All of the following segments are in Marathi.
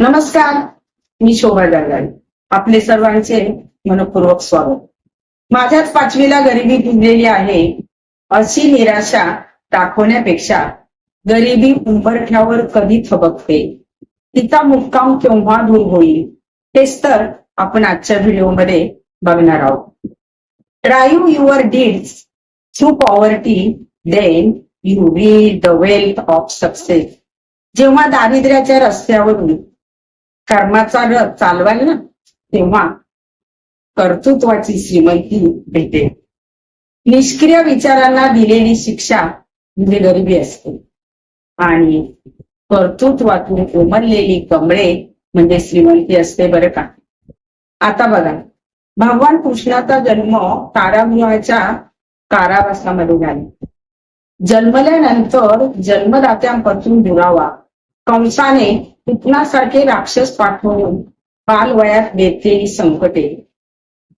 नमस्कार मी शोभा जागाई आपले सर्वांचे मनपूर्वक स्वागत. माझ्याच पाचवीला गरिबी भिजलेली आहे अशी निराशा दाखवण्यापेक्षा गरिबी उंबरठ्यावर कधी थबकते? तिचा मुक्काम केव्हा दूर होईल? हेच तर आपण आजच्या व्हिडिओमध्ये बघणार आहोत. Drive your deeds through poverty then you read the wealth of success जेव्हा दारिद्र्याच्या रस्त्यावरून कर्माचा रथ चालवाल ना तेव्हा कर्तृत्वाची श्रीमंती भेटेल. निष्क्रिय विचारांना दिलेली शिक्षा म्हणजे गरिबी असते. आणि कर्तृत्वातून उमललेली कमळे म्हणजे श्रीमंती असते बरं का? आता बघा भगवान कृष्णाचा जन्म कारागृहाच्या कारावासामध्ये झाला. जन्मल्यानंतर जन्मदात्यांपासून दुरावा कंसाने पुतनासारखे राक्षस पाठवून बालवयात घेतलेली संकटे.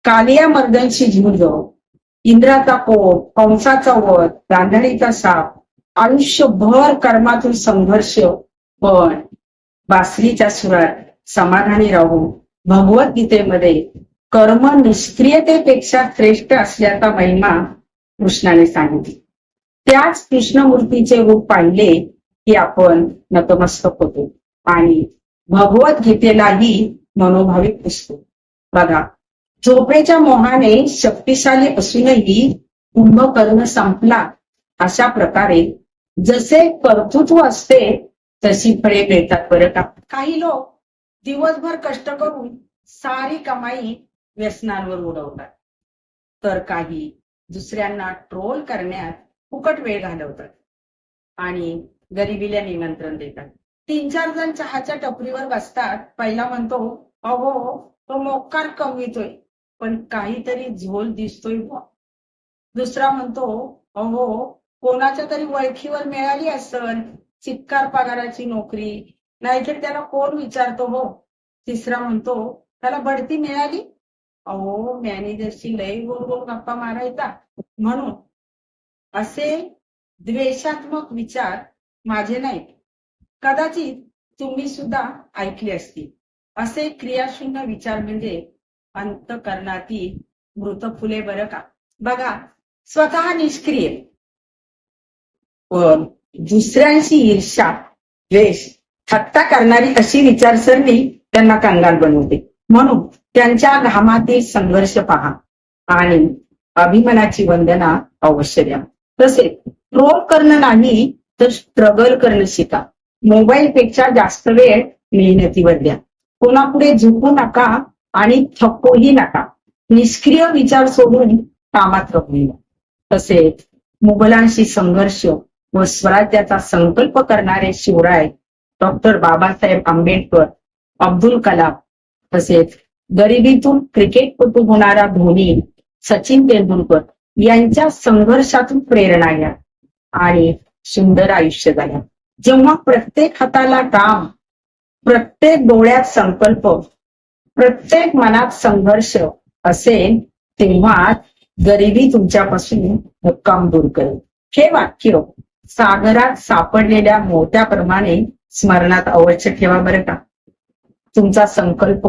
कालिया मर्दनशी झुंज इंद्राचा कोप कंसाचा वध रांधणीचा साप आयुष्यभर कर्मातून संघर्ष पण बासरीच्या सुरात समाधानी राहून भगवद्गीतेमध्ये कर्म निष्क्रियतेपेक्षा श्रेष्ठ असल्याचा महिमा कृष्णाने सांगितली. त्याच कृष्णमूर्तीचे रूप पाहिले की आपण नतमस्तक होतो. आणि भगवद्गीतेलाही मनोभाविक पुसतो. बघा झोपेच्या मोहाने शक्तिशाली असूनही कुंभकर्ण संपला अशा प्रकारे जसे कर्तृत्व असते तशी फळे मिळतात बरं का. काही लोक दिवसभर कष्ट करून सारी कमाई व्यसनांवर उडवतात. तर काही दुसऱ्यांना ट्रोल करण्यात फुकट वेळ घालवतात आणि गरिबीला निमंत्रण देतात. तीन चार जण चहाच्या टपरीवर बसतात. पहिला म्हणतो अहो तो मोकार कमवितोय पण काहीतरी झोल दिसतोय बुवा. दुसरा म्हणतो अहो कोणाच्या तरी वळखीवर मिळाली असल चित्कार पगाराची नोकरी नाहीतर त्याला कोण विचारतो हो? तिसरा म्हणतो त्याला बढती मिळाली? अहो मॅनेजरशी लय गोल गोल गप्पा मारायचा म्हणून. असे द्वेषात्मक विचार माझे नाहीत. कदाचित तुम्ही सुद्धा ऐकले असतील. असे क्रियाशून्य विचार म्हणजे अंतकरणातील मृत फुले बरं का? बघा स्वतः निष्क्रिय. पण दुसऱ्यांशी ईर्षा द्वेष थट्टा करणारी अशी विचारसरणी त्यांना कंगाल बनवते. म्हणून त्यांच्या घामातील संघर्ष पहा आणि अभिमानाची वंदना अवश्य द्या. तसेच ट्रोल करणं नाही तर स्ट्रगल करणं शिका. मोबाईलपेक्षा जास्त वेळ मेहनतीवर द्या कोणापुढे झुकू नका आणि थकूही नका. निष्क्रिय विचार सोडून कामात रमू तसेच मुघलांशी संघर्ष व स्वराज्याचा संकल्प करणारे शिवराय डॉक्टर बाबासाहेब आंबेडकर अब्दुल कलाम तसेच गरिबीतून क्रिकेटपटू होणारा धोनी सचिन तेंडुलकर यांच्या संघर्षातून प्रेरणा घ्या आणि सुंदर आयुष्य झाल्या जेव्हा प्रत्येक हाताला काम प्रत्येक डोळ्यात संकल्प प्रत्येक मनात संघर्ष असेल तेव्हा गरिबी तुमच्यापासून मुक्काम दूर करेल. हे वाक्य सागरात सापडलेल्या मोत्याप्रमाणे स्मरणात अवश्य ठेवा बरं का. तुमचा संकल्प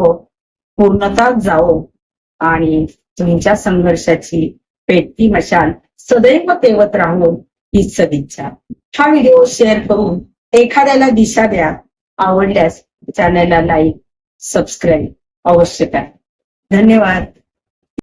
पूर्णता जावो आणि तुमच्या संघर्षाची पेटती मशाल सदैव तेवत राहून ही सदिच्छा हा व्हिडिओ शेअर करून एखाद्याला दिशा द्या. आवडल्यास चॅनलला लाईक सबस्क्राईब आवश्यक आहे धन्यवाद.